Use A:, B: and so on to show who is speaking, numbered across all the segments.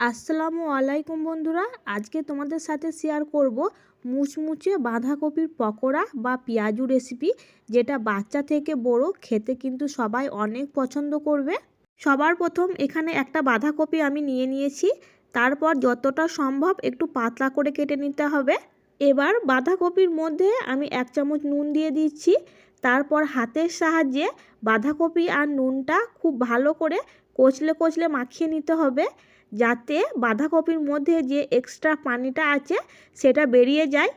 A: আসসালামু আলাইকুম বন্ধুরা, আজকে তোমাদের সাথে শেয়ার করব মুচমুচে বাঁধাকপির পকোড়া বা পেঁয়াজু রেসিপি যেটা বাচ্চা থেকে বড় খেতে কিন্তু সবাই অনেক পছন্দ করবে। সবার প্রথম এখানে একটা বাঁধাকপি আমি নিয়ে নিয়েছি, তারপর যতটা সম্ভব একটু পাতলা করে কেটে নিতে হবে। এবার বাঁধাকপির মধ্যে আমি এক চামচ নুন দিয়ে দিচ্ছি তারপর হাতের সাহায্যে বাঁধাকপি আর নুনটা খুব ভালো করে কচলে কচলে মাখিয়ে নিতে হবে যাতে বাঁধাকপির মধ্যে যে এক্সট্রা পানিটা আছে সেটা বেরিয়ে যায়।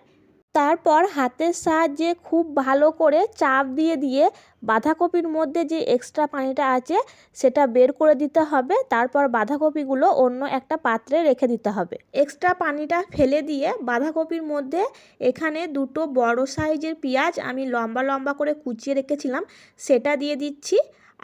A: তারপর হাতের সাহায্যে খুব ভালো করে চাপ দিয়ে দিয়ে বাঁধাকপির মধ্যে যে এক্সট্রা পানিটা আছে সেটা বের করে দিতে হবে। তারপর বাঁধাকপিগুলো অন্য একটা পাত্রে রেখে দিতে হবে। এক্সট্রা পানিটা ফেলে দিয়ে বাঁধাকপির মধ্যে এখানে দুটো বড় সাইজের পেঁয়াজ আমি লম্বা লম্বা করে কুচিয়ে রেখেছিলাম, সেটা দিয়ে দিচ্ছি।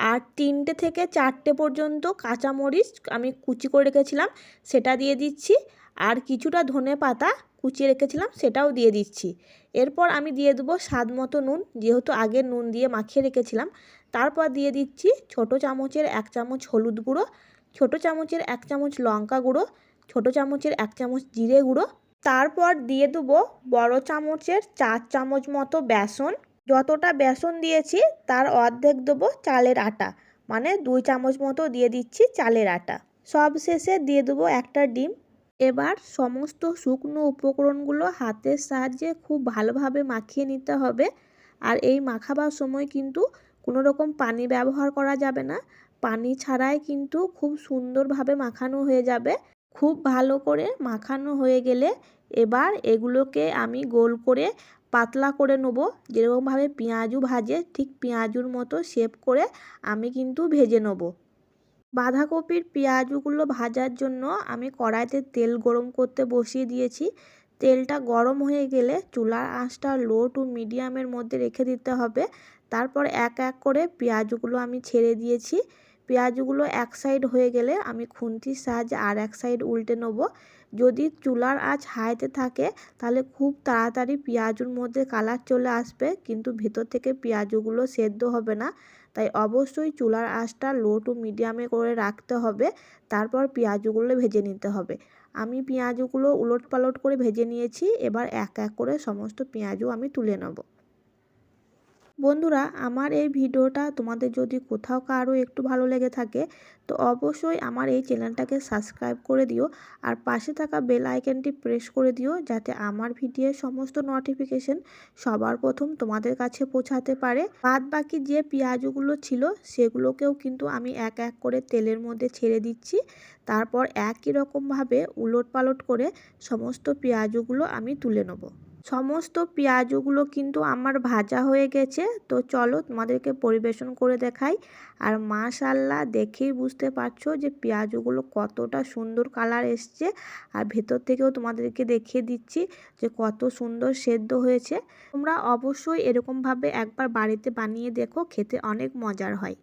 A: আর তিনটে থেকে চারটে পর্যন্ত কাঁচামরিচ আমি কুচি করে রেখেছিলাম, সেটা দিয়ে দিচ্ছি। আর কিছুটা ধনে পাতা কুচিয়ে রেখেছিলাম, সেটাও দিয়ে দিচ্ছি। এরপর আমি দিয়ে দেবো স্বাদ মতো নুন, যেহেতু আগে নুন দিয়ে মাখিয়ে রেখেছিলাম। তারপর দিয়ে দিচ্ছি ছোট চামচের এক চামচ হলুদ গুঁড়ো, ছোট চামচের এক চামচ লঙ্কা গুঁড়ো, ছোট চামচের এক চামচ জিরে গুঁড়ো। তারপর দিয়ে দেবো বড় চামচের চার চামচ মতো বেসন। যতটা বেসন দিয়েছি, তার অর্ধেক দেবো চালের আটা মানে দুই চামচ মতো দিয়ে দিচ্ছি চালের আটা। সব শেষে দিয়ে দেবো একটা ডিম। এবার সমস্ত শুকনো উপকরণগুলো হাতের সাহায্যে খুব ভালোভাবে মাখিয়ে নিতে হবে। আর এই মাখাবার সময় কিন্তু কোনো রকম পানি ব্যবহার করা যাবে না। পানি ছাড়াই কিন্তু খুব সুন্দরভাবে মাখানো হয়ে যাবে। খুব ভালো করে মাখানো হয়ে গেলে এবার এগুলোকে আমি গোল করে পাতলা করে নেব। যেরকমভাবে পেঁয়াজু ভাজে ঠিক পেঁয়াজুর মতো শেপ করে আমি কিন্তু ভেজে নেব। বাঁধাকপির পেঁয়াজগুলো ভাজার জন্য আমি কড়াইতে তেল গরম করতে বসিয়ে দিয়েছি। তেলটা গরম হয়ে গেলে চুলার আঁচটা লো টু মিডিয়ামের মধ্যে রেখে দিতে হবে। তারপর এক এক করে পেঁয়াজগুলো আমি ছেড়ে দিয়েছি। পেঁয়াজগুলো এক সাইড হয়ে গেলে আমি খুন্তির সাহায্যে আর এক সাইড উল্টে নেব। যদি চুলার আঁচ হাইতে থাকে, তাহলে খুব তাড়াতাড়ি পেঁয়াজুর মধ্যে কালার চলে আসবে, কিন্তু ভেতর থেকে পেঁয়াজগুলো সেদ্ধ হবে না। তাই অবশ্যই চুলার আঁচটা লো টু মিডিয়ামে করে রাখতে হবে, তারপর পেঁয়াজগুলো ভেজে নিতে হবে। আমি পেঁয়াজগুলো উলট পালট করে ভেজে নিয়েছি, এবার এক এক করে সমস্ত পেঁয়াজও আমি তুলে নেব। বন্ধুরা, আমার এই ভিডিওটা তোমাদের যদি কোথাও কারও একটু ভালো লেগে থাকে, তো অবশ্যই আমার এই চ্যানেলটাকে সাবস্ক্রাইব করে দিও আর পাশে থাকা বেল আইকনটি প্রেস করে দিও যাতে আমার ভিডিওর সমস্ত নোটিফিকেশন সবার প্রথম তোমাদের কাছে পৌঁছাতে পারে। বাদ বাকি যে পেঁয়াজগুলো ছিল, সেগুলোকেও কিন্তু আমি এক এক করে তেলের মধ্যে ছেড়ে দিচ্ছি। তারপর একই রকমভাবে উলট পালট করে সমস্ত পেঁয়াজগুলো আমি তুলে নেব। সমস্ত পেঁয়াজগুলো কিন্তু আমার ভাজা হয়ে গেছে। তো চলো তোমাদেরকে পরিবেশন করে দেখাই। আর মাশাল্লাহ দেখেই বুঝতে পারছ যে পেঁয়াজগুলো কতটা সুন্দর কালার এসছে। আর ভেতর থেকেও তোমাদেরকে দেখিয়ে দিচ্ছি যে কত সুন্দর সেদ্ধ হয়েছে। তোমরা অবশ্যই এরকমভাবে একবার বাড়িতে বানিয়ে দেখো, খেতে অনেক মজার হয়।